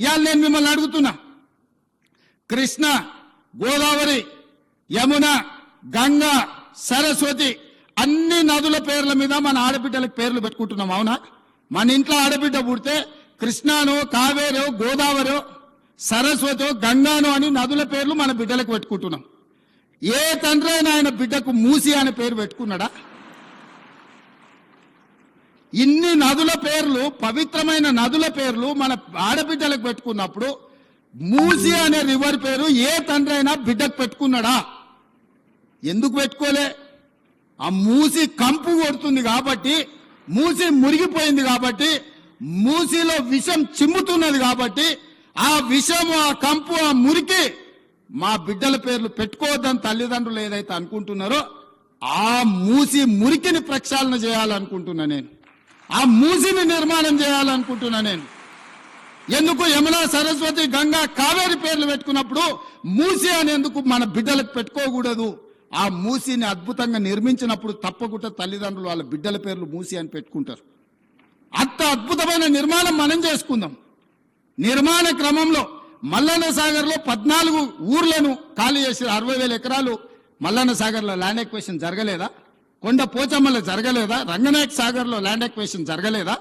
ఇవాళ నేను మిమ్మల్ని అడుగుతున్నా. కృష్ణ గోదావరి యమున గంగ సరస్వతి అన్ని నదుల పేర్ల మీద మన ఆడబిడ్డలకు పేర్లు పెట్టుకుంటున్నాం అవునా? మన ఇంట్లో ఆడబిడ్డ పుడితే కృష్ణాను కావేరో గోదావరో సరస్వతో గంగాను అని నదుల పేర్లు మన బిడ్డలకు పెట్టుకుంటున్నాం. ఏ తండ్రి ఆయన బిడ్డకు మూసి అనే పేరు పెట్టుకున్నాడా? ఇన్ని నదుల పేర్లు పవిత్రమైన నదుల పేర్లు మన ఆడబిడ్డలకు పెట్టుకున్నప్పుడు మూసి అనే రివర్ పేరు ఏ తండ్రి అయినా బిడ్డకు పెట్టుకున్నాడా? ఎందుకు పెట్టుకోలే? ఆ మూసి కంపు కొడుతుంది కాబట్టి మూసి మురిగిపోయింది కాబట్టి మూసిలో విషం చిమ్ముతున్నది కాబట్టి ఆ విషం ఆ కంపు ఆ మురికి మా బిడ్డల పేర్లు పెట్టుకోవద్దని తల్లిదండ్రులు ఏదైతే అనుకుంటున్నారో ఆ మూసి మురికిని ప్రక్షాళన చేయాలనుకుంటున్నా నేను. ఆ మూసిని నిర్మాణం చేయాలనుకుంటున్నా నేను. ఎందుకు యమునా సరస్వతి గంగా కావేరి పేర్లు పెట్టుకున్నప్పుడు మూసి అనేందుకు మన బిడ్డలకు పెట్టుకోకూడదు. ఆ మూసిని అద్భుతంగా నిర్మించినప్పుడు తప్పకుండా తల్లిదండ్రులు వాళ్ళ బిడ్డల పేర్లు మూసి అని పెట్టుకుంటారు. అంత అద్భుతమైన నిర్మాణం మనం చేసుకుందాం. నిర్మాణ క్రమంలో మల్లన్న సాగర్లో పద్నాలుగు ఊర్లను ఖాళీ చేసి అరవై వేల ఎకరాలు మల్లన్న సాగర్లో ల్యాండ్ ఎక్వేషన్ జరగలేదా? కొండ పోచమ్మలో జరగలేదా? రంగనాయక్ సాగర్లో ల్యాండ్ ఎక్వేషన్ జరగలేదా?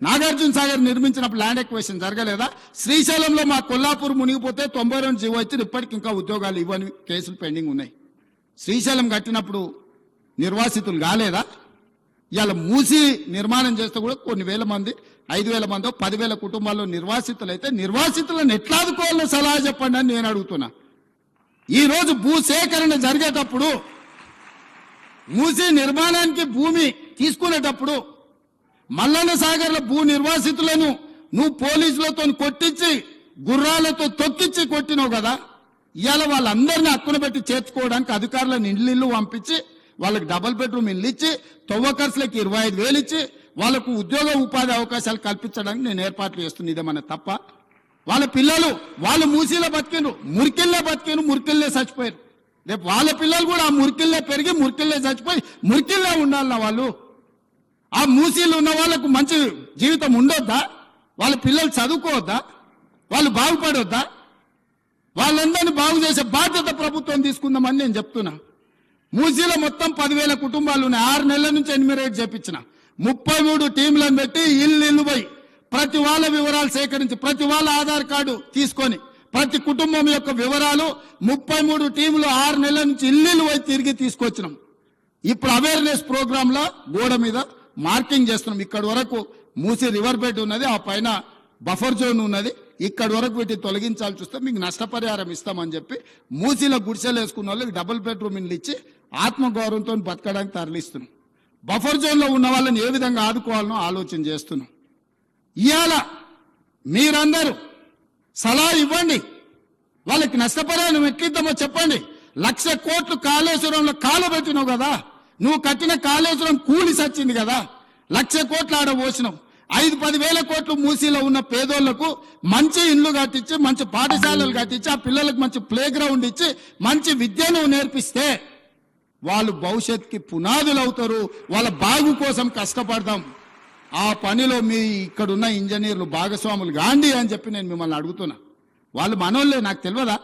నాగార్జున సాగర్ నిర్మించినప్పుడు ల్యాండ్ ఎక్వేషన్ జరగలేదా? శ్రీశైలంలో మా కొల్లాపూర్ మునిగిపోతే తొంభై రెండు జీవో ఇచ్చిన ఇప్పటికి ఇంకా ఉద్యోగాలు ఇవ్వని కేసులు పెండింగ్ ఉన్నాయి. శ్రీశైలం కట్టినప్పుడు నిర్వాసితులు కాలేదా? ఇవాళ మూసి నిర్మాణం చేస్తే కూడా కొన్ని వేల మంది ఐదు వేల మంది పదివేల కుటుంబాల్లో నిర్వాసితులు అయితే నిర్వాసితులను ఎట్లా ఆదుకోవాలో సలహా చెప్పండి అని నేను అడుగుతున్నా. ఈరోజు భూసేకరణ జరిగేటప్పుడు మూసీ నిర్మాణానికి భూమి తీసుకునేటప్పుడు మల్లన్న సాగర్ల భూ నిర్వాసితులను నువ్వు పోలీసులతో కొట్టించి గుర్రాలతో తొక్కించి కొట్టినావు కదా. ఇవాళ వాళ్ళందరినీ హక్కున పెట్టి చేర్చుకోవడానికి అధికారులను ఇల్లు పంపించి వాళ్ళకి డబుల్ బెడ్రూమ్ ఇల్లు ఇచ్చి తొవ్వ ఇరవై ఐదు వేలు ఇచ్చి వాళ్ళకు ఉద్యోగ ఉపాధి అవకాశాలు కల్పించడానికి నేను ఏర్పాట్లు చేస్తుంది ఇదేమన్నా తప్ప? వాళ్ళ పిల్లలు వాళ్ళు మూసీలో బతికిండ్రు మురికిల్లో బతికిండ్రు మురికిల్లే చచ్చిపోయారు రేపు వాళ్ళ పిల్లలు కూడా ఆ మురికిల్లే పెరిగి మురికిల్లే చచ్చిపోయి మురికిల్లే ఉండాలన్న వాళ్ళు. ఆ మూసీలు ఉన్న వాళ్ళకు మంచి జీవితం ఉండొద్దా? వాళ్ళ పిల్లలు చదువుకోవద్దా? వాళ్ళు బాగుపడొద్దా? వాళ్ళందరినీ బాగు చేసే బాధ్యత ప్రభుత్వం తీసుకుందామని నేను చెప్తున్నా. మూసీలో మొత్తం పదివేల కుటుంబాలు ఉన్నాయి. ఆరు నెలల నుంచి ఎనిమిరేట్ చేపించిన. ముప్పై మూడు టీంలను పెట్టి ఇల్లు ఇల్లు పోయి ప్రతి వాళ్ళ వివరాలు సేకరించి ప్రతి వాళ్ళ ఆధార్ కార్డు తీసుకొని ప్రతి కుటుంబం యొక్క వివరాలు ముప్పై మూడు టీములు ఆరు నెలల నుంచి ఇల్లు పోయి తిరిగి తీసుకొచ్చినాం. ఇప్పుడు అవేర్నెస్ ప్రోగ్రామ్లో గోడ మీద మార్కింగ్ చేస్తున్నాం. ఇక్కడ వరకు మూసి రివర్ బెడ్ ఉన్నది ఆ పైన బఫర్ జోన్ ఉన్నది. ఇక్కడ వరకు వీటిని తొలగించాల్సి వస్తే మీకు నష్టపరిహారం ఇస్తామని చెప్పి మూసీలో గుడిసెలు వేసుకున్న వాళ్ళకి డబుల్ బెడ్రూమ్ ఇల్లు ఇచ్చి ఆత్మగౌరవంతో బతకడానికి తరలిస్తున్నాం. బఫర్ జోన్లో ఉన్న వాళ్ళని ఏ విధంగా ఆదుకోవాలనో ఆలోచన చేస్తున్నాం. ఇవాళ మీరందరూ సలహా ఇవ్వండి. వాళ్ళకి నష్టపరిహారం ఎట్లిద్దామో చెప్పండి. లక్ష కోట్లు కాళేశ్వరంలో కాలబెట్టినావు కదా. నువ్వు కట్టిన కాళేశ్వరం కూలి సచ్చింది కదా. లక్ష కోట్లు ఆడ పోసినావు. ఐదు పది వేల కోట్లు మూసీలో ఉన్న పేదోళ్ళకు మంచి ఇండ్లు కట్టించి మంచి పాఠశాలలు కట్టించి ఆ పిల్లలకు మంచి ప్లే గ్రౌండ్ ఇచ్చి మంచి విద్యను నేర్పిస్తే వాళ్ళు భవిష్యత్తుకి పునాదులు అవుతారు వాళ్ళ బాగు కోసం కష్టపడదాం. ఆ పనిలో మీ ఇక్కడున్న ఇంజనీర్లు భాగస్వాములు గాంధీ అని చెప్పి నేను మిమ్మల్ని అడుగుతున్నా. వాళ్ళు మనోళ్ళే నాకు తెలియదా?